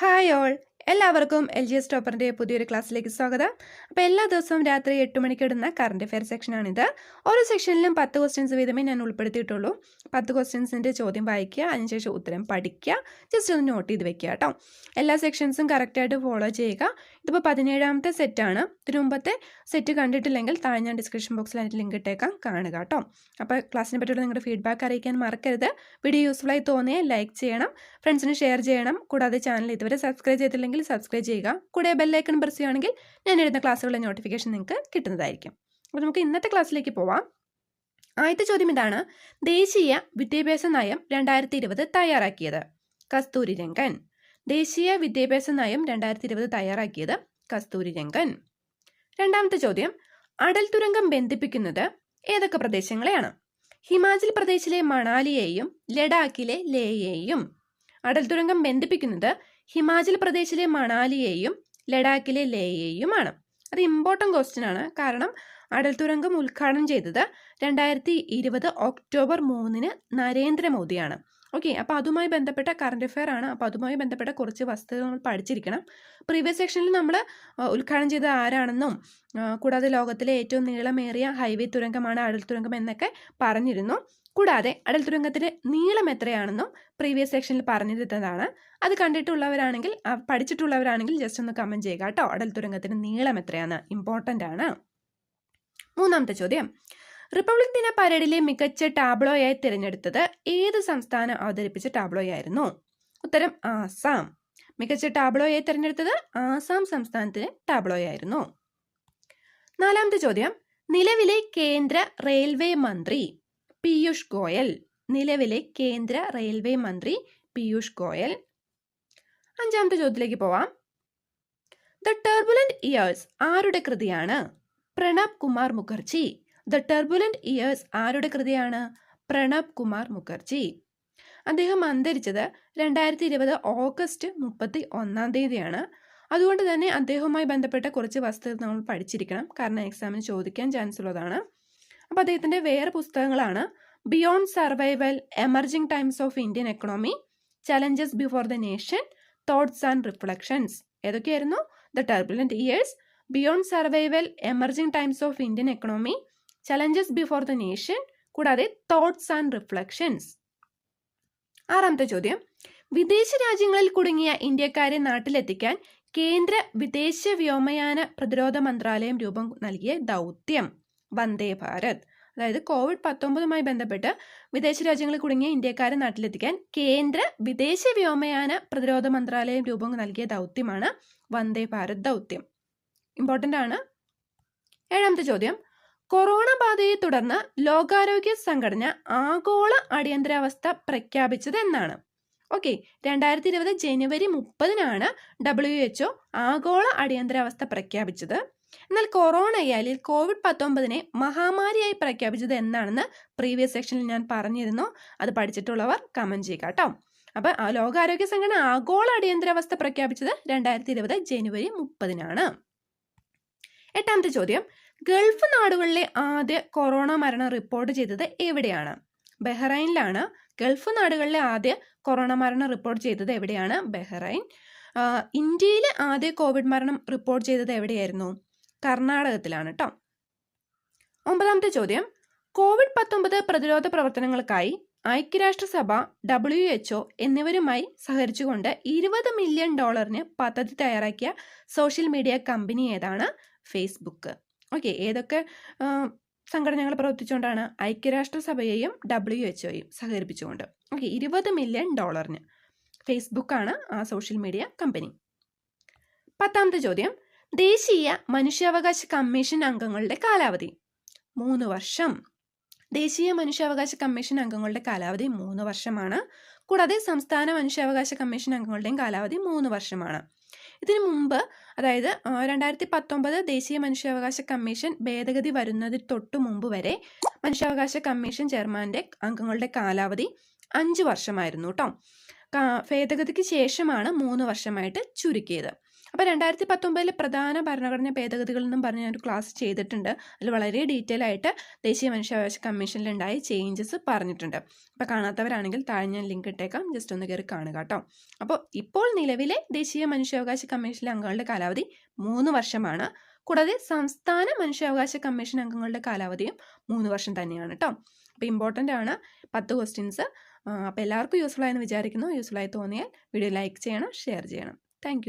Hi all, എല്ലാവർക്കും L G S ടോപ്പറിന്റെ പുതിയൊരു ക്ലാസ്സിലേക്ക് സ്വാഗതം. അപ്പോൾ എല്ലാ ദിവസവും രാത്രി എട്ട് മണിക്ക് ഇടുന്ന കറണ്ട് അഫെയർ സെക്ഷനാണിത് ഓരോ സെക്ഷനിലും പത്ത് ക്വസ്റ്റ്യൻസ് വീതമേ ഞാൻ ഉൾപ്പെടുത്തിയിട്ടുള്ളൂ. പത്ത് ക്വസ്റ്റ്യൻസിന്റെ ചോദ്യം വായിക്കുക അതിനുശേഷം ഉത്തരം പഠിക്കുക ജസ്റ്റ് ഒന്ന് നോട്ട് ചെയ്ത് വെക്കുക കേട്ടോ എല്ലാ സെക്ഷൻസും കറക്റ്റായിട്ട് ഫോളോ ചെയ്യുക. ഇതിപ്പോൾ പതിനേഴാമത്തെ സെറ്റാണ് ഇതിനു മുമ്പത്തെ സെറ്റ് കണ്ടിട്ടില്ലെങ്കിൽ താഴെ ഞാൻ ഡിസ്ക്രിപ്ഷൻ ബോക്സിൽ അതിന്റെ ലിങ്ക് ഇട്ടേക്കാം. കാണുക കേട്ടോ അപ്പോൾ ക്ലാസ്സിനെ പറ്റിയുള്ള നിങ്ങളുടെ ഫീഡ്ബാക്ക് അറിയിക്കാൻ മറക്കരുത്. വീഡിയോ യൂസ്ഫുൾ ആയി തോന്നിയാൽ ലൈക്ക് ചെയ്യണം. ഫ്രണ്ട്സിന് ഷെയർ ചെയ്യണം. കൂടാതെ ചാനൽ ഇതുവരെ സബ്സ്ക്രൈബ് ചെയ്തില്ലെങ്കിൽ സബ്സ്ക്രൈബ് ചെയ്യുക. കൂടെ ബെല്ലൈക്കൺ പ്രസ് ചെയ്യുകയാണെങ്കിൽ ഞാൻ എഴുതുന്ന ക്ലാസ്സുകളുടെ നോട്ടിഫിക്കേഷൻ നിങ്ങൾക്ക് കിട്ടുന്നതായിരിക്കും. അപ്പോൾ നമുക്ക് ഇന്നത്തെ ക്ലാസ്സിലേക്ക് പോവാം. ആദ്യത്തെ ചോദ്യം ഇതാണ്. ദേശീയ വിദ്യാഭ്യാസ നയം രണ്ടായിരത്തി ഇരുപത് തയ്യാറാക്കിയത്. കസ്തൂരി രംഗൻ. ദേശീയ വിദ്യാഭ്യാസ നയം രണ്ടായിരത്തി ഇരുപത് തയ്യാറാക്കിയത് കസ്തൂരി രംഗൻ. രണ്ടാമത്തെ ചോദ്യം. അടൽ തുരങ്കം ബന്ധിപ്പിക്കുന്നത് ഏതൊക്കെ പ്രദേശങ്ങളെയാണ്? ഹിമാചൽ പ്രദേശിലെ മണാലിയെയും ലഡാക്കിലെ ലേയെയും. അടൽ തുരങ്കം ബന്ധിപ്പിക്കുന്നത് ഹിമാചൽ പ്രദേശിലെ മണാലിയെയും ലഡാക്കിലെ ലേയെയുമാണ് അത് ഇമ്പോർട്ടന്റ് ക്വസ്റ്റ്യൻ ആണ്. കാരണം അടൽ തുരങ്കം ഉദ്ഘാടനം ചെയ്തത് രണ്ടായിരത്തി ഇരുപത് ഒക്ടോബർ മൂന്നിന് നരേന്ദ്രമോദിയാണ്. ഓക്കെ അപ്പോൾ അതുമായി ബന്ധപ്പെട്ട കറണ്ട് അഫെയർ ആണ്. അപ്പോൾ അതുമായി ബന്ധപ്പെട്ട കുറച്ച് വസ്തുതകൾ നമ്മൾ പഠിച്ചിരിക്കണം. പ്രീവിയസ് സെക്ഷനിൽ നമ്മൾ ഉദ്ഘാടനം ചെയ്ത ആരാണെന്നും കൂടാതെ ലോകത്തിലെ ഏറ്റവും നീളമേറിയ ഹൈവേ തുരങ്കമാണ് അടൽ തുരങ്കം എന്നൊക്കെ പറഞ്ഞിരുന്നു. കൂടാതെ അടൽ തുരങ്കത്തിന്റെ നീളം എത്രയാണെന്നും പ്രീവിയസ് സെക്ഷനിൽ പറഞ്ഞിരുന്നതാണ്. അത് കണ്ടിട്ടുള്ളവരാണെങ്കിൽ പഠിച്ചിട്ടുള്ളവരാണെങ്കിൽ ജസ്റ്റ് ഒന്ന് കമന്റ് ചെയ്യുക കേട്ടോ. അടൽ തുരങ്കത്തിന്റെ നീളം എത്രയാണ്? ഇമ്പോർട്ടന്റ് ആണ്. മൂന്നാമത്തെ ചോദ്യം. റിപ്പബ്ലിക് ദിന പരേഡിലെ മികച്ച ടാബ്ലോയായി തിരഞ്ഞെടുത്തത് ഏത് സംസ്ഥാനം അവതരിപ്പിച്ച ടാബ്ലോയായിരുന്നു? ഉത്തരം ആസാം. മികച്ച ടാബ്ലോയായി തിരഞ്ഞെടുത്തത് ആസാം സംസ്ഥാനത്തിലെ ടാബ്ലോയായിരുന്നു. നാലാമത്തെ ചോദ്യം. നിലവിലെ കേന്ദ്ര റെയിൽവേ മന്ത്രി പീയൂഷ് ഗോയൽ. നിലവിലെ കേന്ദ്ര റെയിൽവേ മന്ത്രി പീയൂഷ് ഗോയൽ. അഞ്ചാമത്തെ ചോദ്യത്തിലേക്ക് പോവാം. ദ ടർബുലന്റ് ഇയേഴ്സ് ആരുടെ കൃതിയാണ്? Pranab Kumar Mukherjee the turbulent years ആരുടെ കൃതിയാണ്? പ്രണബ് കുമാർ മുഖർജി. അദ്ദേഹം അന്തരിച്ചത് രണ്ടായിരത്തി ഇരുപത് ഓഗസ്റ്റ് മുപ്പത്തി ഒന്നാം തീയതിയാണ്. അതുകൊണ്ട് തന്നെ അദ്ദേഹവുമായി ബന്ധപ്പെട്ട കുറച്ച് വസ്തുതകൾ നമ്മൾ പഠിച്ചിരിക്കണം. കാരണം എക്സാമിന് ചോദിക്കാൻ ചാൻസ് ഉള്ളതാണ്. അപ്പോൾ അദ്ദേഹത്തിന്റെ വേറെ പുസ്തകങ്ങളാണ്. Beyond survival emerging times of Indian economy challenges before the nation thoughts and reflections ഏതൊക്കെയായിരുന്നു? The turbulent years beyond survival emerging times of Indian economy challenges before the nation കൂടാതെ തോട്ട്സ് ആൻഡ് റിഫ്ലക്ഷൻസ് ആറാമത്തെ ചോദ്യം. വിദേശ രാജ്യങ്ങളിൽ കുടുങ്ങിയ ഇന്ത്യക്കാരെ നാട്ടിലെത്തിക്കാൻ കേന്ദ്ര വിദേശ വ്യോമയാന പ്രതിരോധ മന്ത്രാലയം രൂപം നൽകിയ ദൗത്യം വന്ദേ ഭാരത്. അതായത് കോവിഡ് പത്തൊമ്പതുമായി ബന്ധപ്പെട്ട് വിദേശ രാജ്യങ്ങളിൽ കുടുങ്ങിയ ഇന്ത്യക്കാരെ നാട്ടിലെത്തിക്കാൻ കേന്ദ്ര വിദേശ വ്യോമയാന പ്രതിരോധ മന്ത്രാലയം രൂപം നൽകിയ ദൗത്യമാണ് വന്ദേ ഭാരത് ദൗത്യം. ഇമ്പോർട്ടന്റ് ആണ്. ഏഴാമത്തെ ചോദ്യം. കൊറോണ ബാധയെ തുടർന്ന് ലോകാരോഗ്യ സംഘടന ആഗോള അടിയന്തരാവസ്ഥ പ്രഖ്യാപിച്ചത് എന്നാണ്. ഓക്കെ രണ്ടായിരത്തി ഇരുപത് ജനുവരി മുപ്പതിനാണ് ഡബ്ല്യു എച്ച്ഒ ആഗോള അടിയന്തരാവസ്ഥ പ്രഖ്യാപിച്ചത്. എന്നാൽ കൊറോണയാലിൽ കോവിഡ് പത്തൊമ്പതിനെ മഹാമാരിയായി പ്രഖ്യാപിച്ചത് എന്നാണെന്ന് പ്രീവിയസ് സെക്ഷനിൽ ഞാൻ പറഞ്ഞിരുന്നു. അത് പഠിച്ചിട്ടുള്ളവർ കമന്റ് ചെയ്യുക കേട്ടോ. അപ്പോൾ ലോകാരോഗ്യ സംഘടന ആഗോള അടിയന്തരാവസ്ഥ പ്രഖ്യാപിച്ചത് രണ്ടായിരത്തി ഇരുപത് ജനുവരി മുപ്പതിനാണ്. എട്ടാമത്തെ ചോദ്യം. ഗൾഫ് നാടുകളിലെ ആദ്യ കൊറോണ മരണം റിപ്പോർട്ട് ചെയ്തത് എവിടെയാണ്? ബഹ്റൈനിലാണ്. ഗൾഫ് നാടുകളിലെ ആദ്യ കൊറോണ മരണം റിപ്പോർട്ട് ചെയ്തത് എവിടെയാണ്? ബഹ്റൈൻ. ഇന്ത്യയിലെ ആദ്യ കോവിഡ് മരണം റിപ്പോർട്ട് ചെയ്തത് എവിടെയായിരുന്നു? കർണാടകത്തിലാണ് കേട്ടോ ഒമ്പതാമത്തെ ചോദ്യം. കോവിഡ് പത്തൊമ്പത് പ്രതിരോധ പ്രവർത്തനങ്ങൾക്കായി ഐക്യരാഷ്ട്രസഭ ഡബ്ല്യു എച്ച്ഒ എന്നിവരുമായി സഹകരിച്ചുകൊണ്ട് ഇരുപത് മില്യൺ ഡോളറിന് പദ്ധതി തയ്യാറാക്കിയ സോഷ്യൽ മീഡിയ കമ്പനി ഏതാണ്? ഫേസ്ബുക്ക്. ഓക്കെ ഏതൊക്കെ സംഘടനകൾ പ്രവർത്തിച്ചുകൊണ്ടാണ് ഐക്യരാഷ്ട്രസഭയെയും ഡബ്ല്യു എച്ച് ഒയും സഹകരിപ്പിച്ചുകൊണ്ട്. ഓക്കെ ഇരുപത് മില്യൺ ഡോളറിന് ഫേസ്ബുക്കാണ് ആ സോഷ്യൽ മീഡിയ കമ്പനി. പത്താമത്തെ ചോദ്യം. ദേശീയ മനുഷ്യാവകാശ കമ്മീഷൻ അംഗങ്ങളുടെ കാലാവധി. മൂന്ന് വർഷം. ദേശീയ മനുഷ്യാവകാശ കമ്മീഷൻ അംഗങ്ങളുടെ കാലാവധി മൂന്ന് വർഷമാണ്. കൂടാതെ സംസ്ഥാന മനുഷ്യാവകാശ കമ്മീഷൻ അംഗങ്ങളുടെയും കാലാവധി മൂന്ന് വർഷമാണ്. ഇതിനു മുമ്പ് അതായത് രണ്ടായിരത്തി പത്തൊമ്പത് ദേശീയ മനുഷ്യാവകാശ കമ്മീഷൻ ഭേദഗതി വരുന്നതിന് തൊട്ടു മുമ്പ് വരെ മനുഷ്യാവകാശ കമ്മീഷൻ ചെയർമാന്റെ അംഗങ്ങളുടെ കാലാവധി അഞ്ച് വർഷമായിരുന്നു കേട്ടോ ഭേദഗതിക്ക് ശേഷമാണ് മൂന്ന് വർഷമായിട്ട് ചുരുക്കിയത്. അപ്പോൾ രണ്ടായിരത്തി പത്തൊമ്പതിലെ പ്രധാന ഭരണഘടനാ ഭേദഗതികളിൽ നിന്നും പറഞ്ഞ് ഞാനൊരു ക്ലാസ് ചെയ്തിട്ടുണ്ട്. അതിൽ വളരെ ഡീറ്റെയിൽ ആയിട്ട് ദേശീയ മനുഷ്യാവകാശ കമ്മീഷനിൽ കമ്മീഷനിലുണ്ടായ ചേഞ്ചസ് പറഞ്ഞിട്ടുണ്ട്. അപ്പോൾ കാണാത്തവരാണെങ്കിൽ താഴെ ഞാൻ ലിങ്ക് ഇട്ടേക്കാം. ജസ്റ്റ് ഒന്ന് കയറി കാണുക കേട്ടോ. അപ്പോൾ ഇപ്പോൾ നിലവിലെ ദേശീയ മനുഷ്യാവകാശ കമ്മീഷനിലെ അംഗങ്ങളുടെ കാലാവധി മൂന്ന് വർഷമാണ്. കൂടാതെ സംസ്ഥാന മനുഷ്യാവകാശ കമ്മീഷൻ അംഗങ്ങളുടെ കാലാവധിയും മൂന്ന് വർഷം തന്നെയാണ് കേട്ടോ. അപ്പോൾ ഇമ്പോർട്ടന്റ് ആണ്. പത്ത് ക്വസ്റ്റ്യൻസ് അപ്പോൾ എല്ലാവർക്കും യൂസ്ഫുൾ ആയെന്ന് വിചാരിക്കുന്നു. യൂസ്ഫുൾ ആയി തോന്നിയാൽ വീഡിയോ ലൈക്ക് ചെയ്യണം ഷെയർ ചെയ്യണം. താങ്ക്